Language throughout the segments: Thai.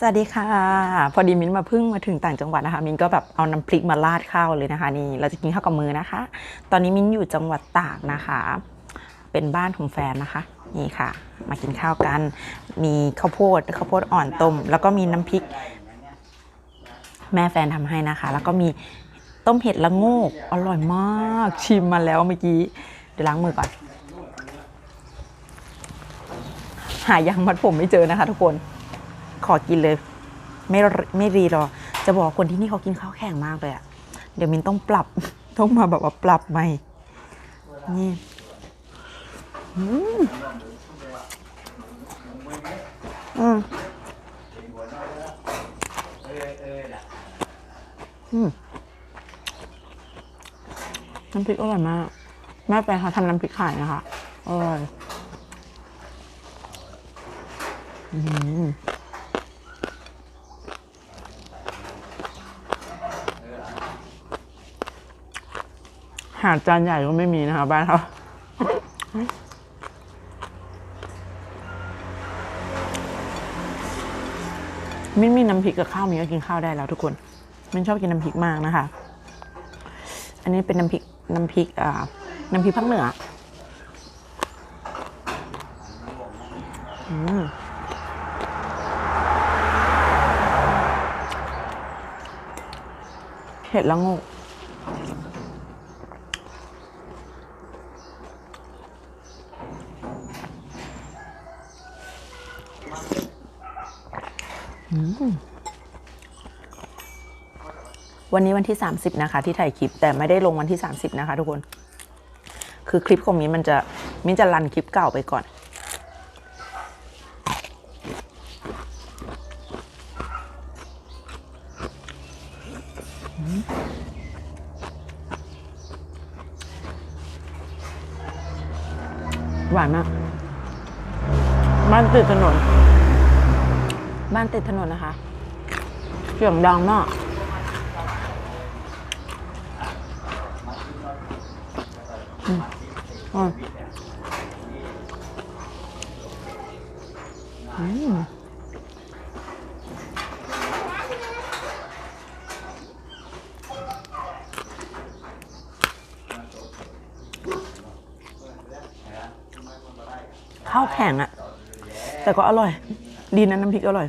สวัสดีค่ะ พอดีมิ้นมาเพิ่งมาถึงต่างจังหวัดนะคะ มิ้นก็แบบเอาน้ำพริกมาราดข้าวเลยนะคะนี่เราจะกินข้าวกับมือนะคะ ตอนนี้มิ้นอยู่จังหวัดตากนะคะ เป็นบ้านของแฟนนะคะ นี่ค่ะ มากินข้าวกัน มีข้าวโพดข้าวโพดอ่อนต้ม แล้วก็มีน้ำพริก แม่แฟนทำให้นะคะ แล้วก็มีต้มเห็ดละโงกอร่อยมากชิมมาแล้วเมื่อกี้เดี๋ยวล้างมือก่อน หายางมัดผมไม่เจอนะคะ ทุกคน ขอกินเลย ไม่ไม่รีรอ จะบอกคนที่นี่เขากินข้าวแข็งมากเลยอะเดี๋ยวมินต้องปรับ ต้องมาแบบว่าปรับใหม่ นี่อืมอืมน้ำพริกอร่อยมาก แม่แปลเขาทำน้ำพริกขายนะคะอร่อยอืม หาดจานใหญ่ก็ไม่มีนะคะบ้านเขามินมีน้ำพริกกับข้าวมินก็กินข้าวได้แล้วทุกคนมินชอบกินน้ำพริกมากนะคะ อันนี้เป็นน้ำพริกน้ำพริกอ่าน้ำพริกภาคเหนืออืมเห็ดละงก วันนี้วันที่ 30 นะคะ ที่ถ่ายคลิป แต่ไม่ได้ลงวันที่ 30 นะคะ ทุกคน คือคลิปของมิ้นมันจะมิ้นจะรันคลิปเก่าไปก่อน หวานมากบ้านติดถนน บ้านติดถนนนะคะเสียงดังมากอืมอืมข้าวแข็งอะแต่ก็อร่อย ดีนะน้ำพริกอร่อย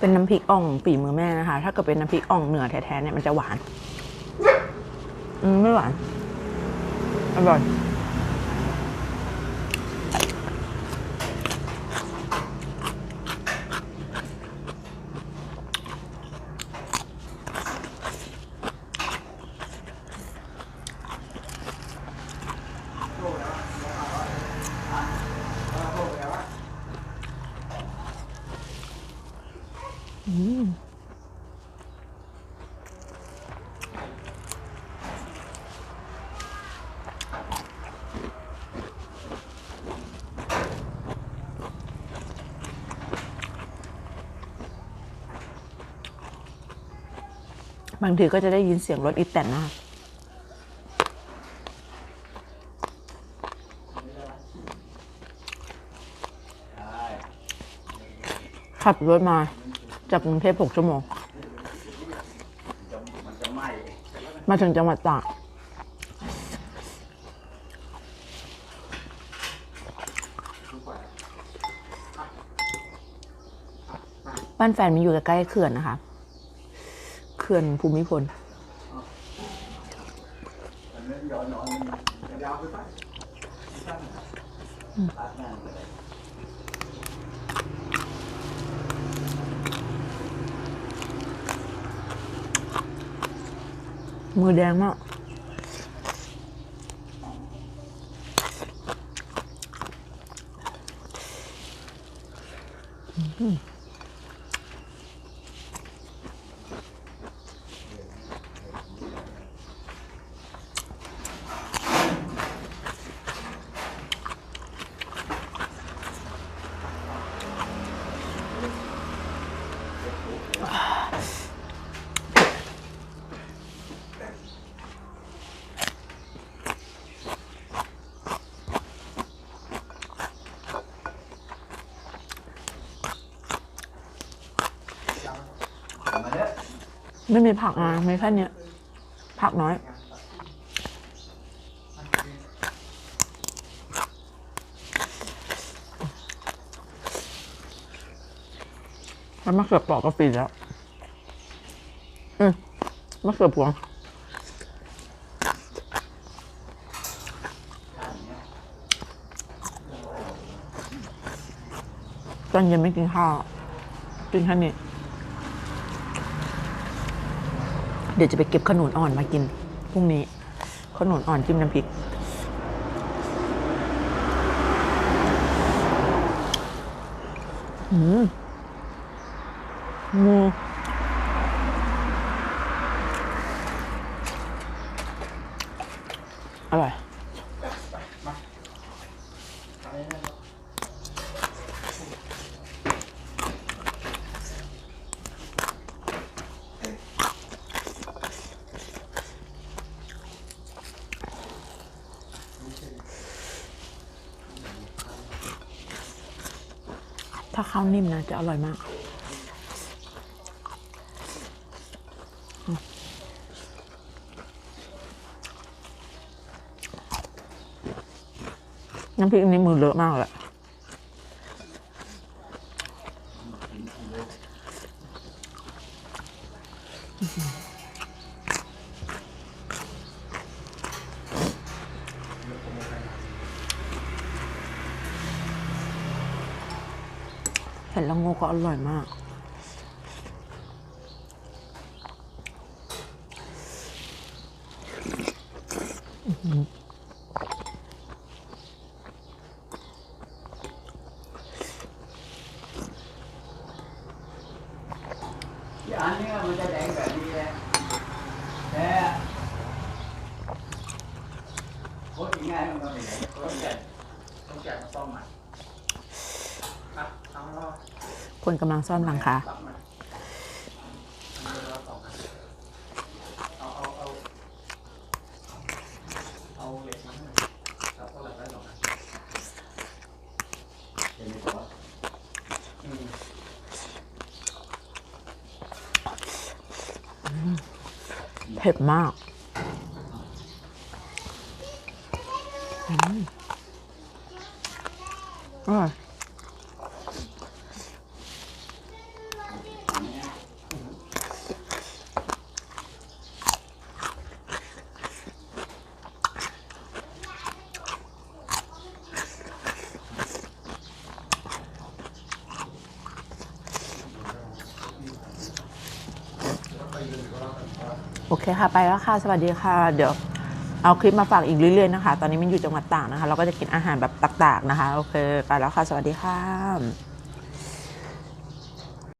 เป็นน้ำพริกอ่องฝีมือแม่นะคะ ถ้าเกิดเป็นน้ำพริกอ่องเหนือแท้ๆเนี่ยมันจะหวาน อืมไม่หวานอร่อย บางทีก็จะได้ยินเสียงรถอีแตนนะคะขับรถมาจากกรุงเทพหกชั่วโมง มาถึงจังหวัดตากบ้านแฟนมันอยู่ใกล้เขื่อนนะคะ ขื่อนภูมิพลมือแดงมาก ไม่มีผักอะมีแค่นี้ผักน้อย แล้วมะเขือเปอกก็ฟรีแล้ว อืมมะเขือพวงตอนเย็นไม่กินข้าว กินแค่นี้ เดี๋ยวจะไปเก็บขนุนอ่อนมากินพรุ่งนี้ขนุนอ่อนจิ้มน้ำพริก อืมงู ถ้าข้าวนิ่มนะจะอร่อยมาก น้ำพริกอันนี้มือเลอะมากเลย เห็นแล้วงูก็อร่อยมากที่อันนี้มันจะแดงแบบนี้แหละแต่โคตรง่ายมันก็ไม่ได้ต้องแกะต้องแกะมาซ่อมใหม่อะเอาแล้ว คนกำลังซ่อมหลังคาปรับใหม่เอาแล้วสองอันเอาเอาเอาเอาเหล็กมาให้หน่อยครับเอาเหล็กไว้สองอันเห็นไหมครับอืม เผ็ดมากอืมอร่อย โอเคค่ะ ไปแล้วค่ะ สวัสดีค่ะ เดี๋ยวเอาคลิปมาฝากอีกเรื่อยๆนะคะ ตอนนี้มันอยู่จังหวัดตากนะคะ เราก็จะกินอาหารแบบตากๆนะคะ โอเค ไปแล้วค่ะ สวัสดีค่ะ